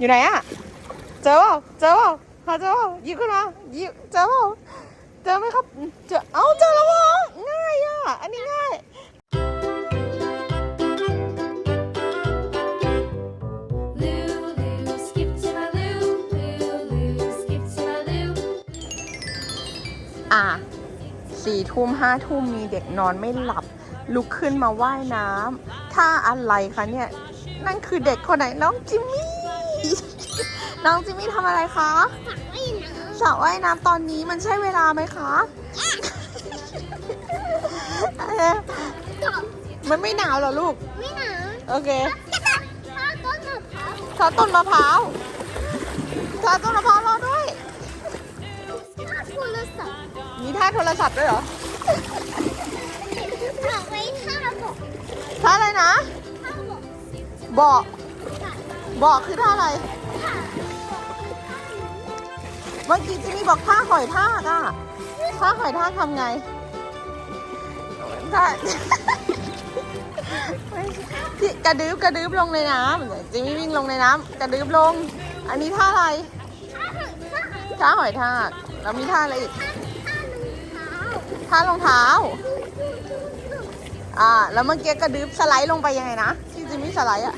อยู่ไหนอะเจอเปล่าเจอเปล่าหาเจอเปล่ายิบขึ้นมายิบเจอเปล่าเจอไหมครับ เจอ เอ้าเจอแล้ววะง่ายอะ อันนี้ง่ายอะสี่ทุ่มห้าทุ่มมีเด็กนอนไม่หลับ ลุกขึ้นมาว่ายน้ำท่าอะไรคะเนี่ย นั่นคือเด็กคนไหนน้องจิมมี่ น้องจิมมี่ทำอะไรคะสระว่ายน้ำตอนนี้มันใช่เวลาไหมคะเอ๊ะมันไม่หนาวเหรอลูก ไม่หนาว โอเคถ้าต้นมะพร้าวทาต้นมะพร้าวทาต้นมะพร้าวรอด้วยถ้าโทรศัพท์มีท่าโทรศัพท์ด้วยเหรอบอกไว้ถ้าบอกท่าอะไรนะถ้าบอกบอก บอกคือท่าอะไรถ้าเมื่อกี้จิมมี่บอกท่าหอยทากอะท่าหอยทากทำไงท่า ที่กระดึบกระดึบลงในน้ำเดี๋ยวจิมมี่วิ่งลงในน้ำกระดึบลง อันนี้ท่าอะไรถ้าถ้าท่าหอยทากแล้วมีท่าอะไรอีกถ้ารองเท้าท่ารองเท้าอ่าแล้วเมื่อกี้กระดึบสไลด์ลงไปยังไงนะที่จิมมี่สไลด์อะ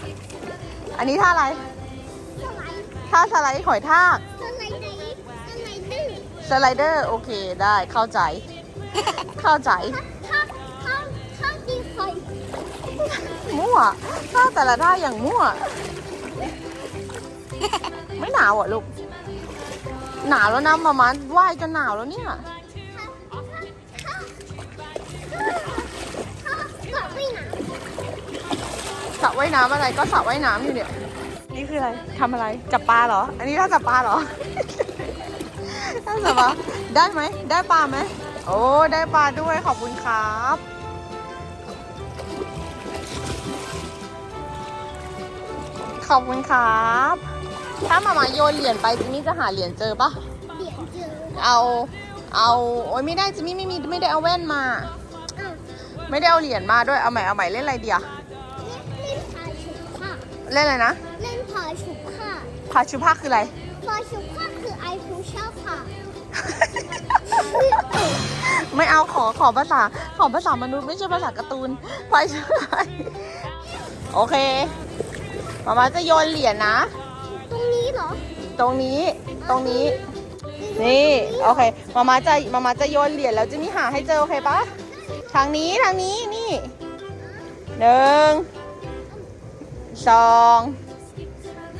อันนี้ท่าอะไรสไลด์ท่าสไลด์หอยทากสไลด์ไหนสไลด์ดื้อ สไลเดอร์โอเคได้เข้าใจ เข้าใจถ้าถ้าถ้าดีไฟมั่วท่าแต่ละท่าอย่างมั่ว ไม่หนาวเหรอะลูก หนาวแล้วนะมามาว่ายจนหนาวแล้วเนี่ยถ้าไม่หนาวสระว่ายน้ำอะไรก็สระว่ายน้ำอยู่เนี่ย นี่คืออะไรทำอะไร จับปลาเหรอ อันนี้ท่าจับปลาเหรอ ท่าจับปลาได้ไหม ได้ปลาไหม โอ้ ได้ปลาด้วยขอบคุณครับ ขอบคุณครับ ถ้ามามาโยนเหรียญไปจิมมี่จะหาเหรียญเจอปะเดี๋ยวเจอเอา เอาโอ้ยไม่ได้จิมมี่ไม่มีไม่ได้เอาแว่นมาอะไม่ได้เอาเหรียญมาด้วยเอาใหม่เอาใหม่เล่นอะไรเดียเล่นพาชุกค่ะเล่นอะไรนะ เล่นพาชุกค่ะพาชุภาคคืออะไรพาชุกค่ะ ไม่เอาขอขอภาษาขอภาษามนุษย์ไม่ใช่ภาษาการ์ตูนไปใช่ไหมโอเคมามาจะโยนเหรียญนะ ตรงนี้เหรอ ตรงนี้ตรงนี้ นี่โอเคมามาจะมามาจะโยนเหรียญแล้วจะนี่หาให้เจอโอเคปะทางนี้ทางนี้นี่หนึ่งสอง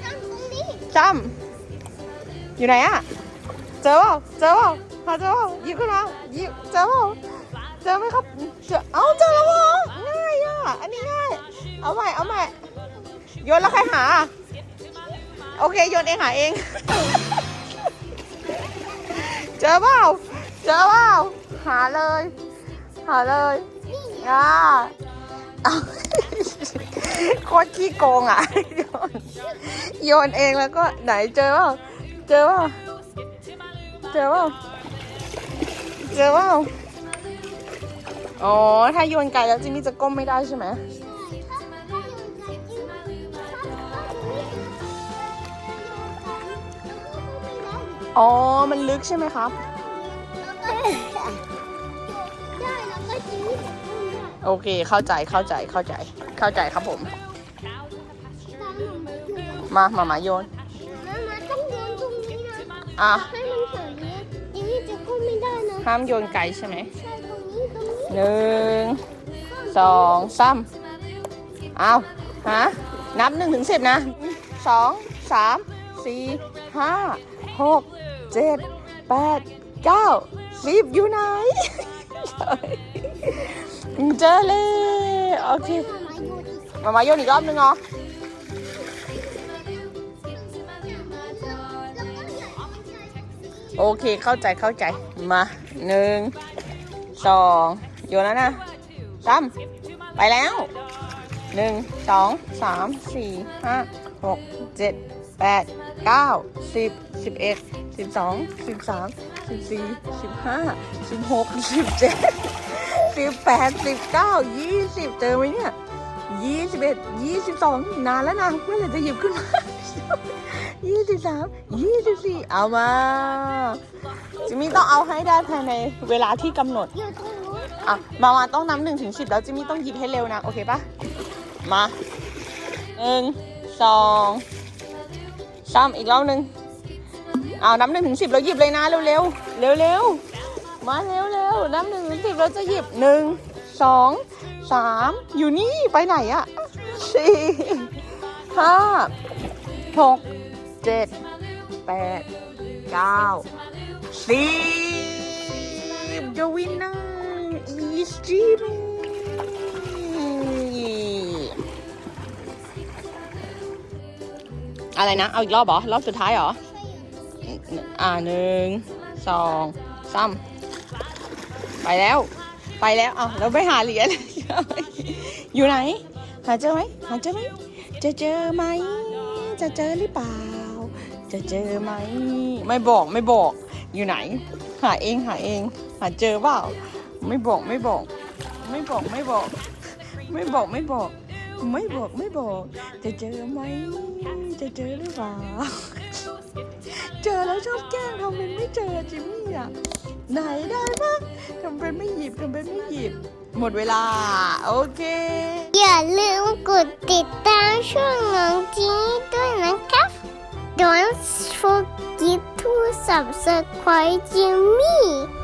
ตั้งตรงนี้สามอยู่ไหนอะ เจอเปล่าเจอเปล่าหาเจอเปล่ายิบขึ้นมายิบเจอเปล่าเจอไหมครับเจอเอ้าเจอแล้ววะง่ายอะอันนี้ง่ายเอาใหม่เอาใหม่โยนแล้วใครหา โอเคโยนเองหาเอง เจอเปล่าเจอเปล่าหาเลย หาเลยอ่าโคตรขี้โกงอะ โยนโยนเองแล้วก็ไหนเจอเปล่าเจอเปล่า เจอเปล่าเจอเปล่าอ๋อ ถ้าโยนไกลแล้วจิมมี่จะก้มไม่ได้ใช่ไหมถ้าถ้าโยนไกลจริงถ้าถ้าตรงนี้โยนไกลแล้วก็ไม่ได้อ๋อ มันลึกใช่ไหมครับแล้วก็ได้แล้วก็จิ้มกับกุ้งได้โอเค เข้าใจ เข้าใจ เข้าใจ เข้าใจครับผมตามหนูมาดูมา มามาโยนมามาต้องโยนตรงนี้นะ ห้ามโยนไกลใช่ไหมหนึ่งสองสามเอาฮะนับหนึ่งถึงสิบนะสองสามสี่ห้าหกเจ็ดแปดเก้าสิบอยู่ไหน เจอเลยโอเคมาโยนอีกมามาโยนอีกรอบนึงเหรอ โอเคเข้าใจเข้าใจมาหนึ่งสองโยนแล้วนะสามไปแล้วหนึ่งสองสามสี่ห้าหกเจ็ดแปดเก้าสิบสิบเอ็ดสิบสองสิบสามสิบสี่สิบห้าสิบหกสิบเจ็ดสิบแปดสิบเก้ายี่สิบเจอไหมเนี่ยยี่สิบเอ็ดยี่สิบสองนานแล้วนะเมื่อไหร่จะหยิบขึ้นมา ยี่สิบสามยี่สิบสี่เอามาจิมมี่ต้องเอาให้ได้ภายในเวลาที่กำหนด อยู่ตรงนู้นอะ มามาต้องนับหนึ่งถึงสิบแล้วจิมมี่ต้องหยิบให้เร็วนะ โอเคปะมาหนึ่งสองสามอีกรอบหนึ่งเอานับหนึ่งถึงสิบแล้วหยิบเลยนะเร็วเร็วเร็วเร็วๆมาเร็วเร็วนับหนึ่งถึงสิบเราจะหยิบหนึ่งสองสามอยู่นี่ไปไหนอะสี่ห้าหก เจ็ดแปดเก้าสิบ The winner is Jimmy อะไรนะ เอาอีกรอบเหรอ รอบสุดท้ายเหรอ อ่าหนึ่งสองสามไปแล้ว ไปแล้วเอาเราไปหาเหรียญอยู่ไหน หาเจอไหมหาเจอไหมจะเจอไหม จะเจอหรือเปล่า จะเจอไหม ไม่บอกไม่บอก อยู่ไหน หาเองหาเอง หาเจอเปล่า ไม่บอกไม่บอก ไม่บอกไม่บอก ไม่บอกไม่บอก ไม่บอกไม่บอก จะเจอไหม จะเจอหรือเปล่า เจอแล้วชอบแกล้งทำเป็นไม่เจอจิมมี่อะ ไหนได้ปะทำเป็นไม่หยิบทำเป็นไม่หยิบ หมดเวลา โอเค อย่าลืมกดติดตามช่องน้อง 掌声欢迎 Jimmy。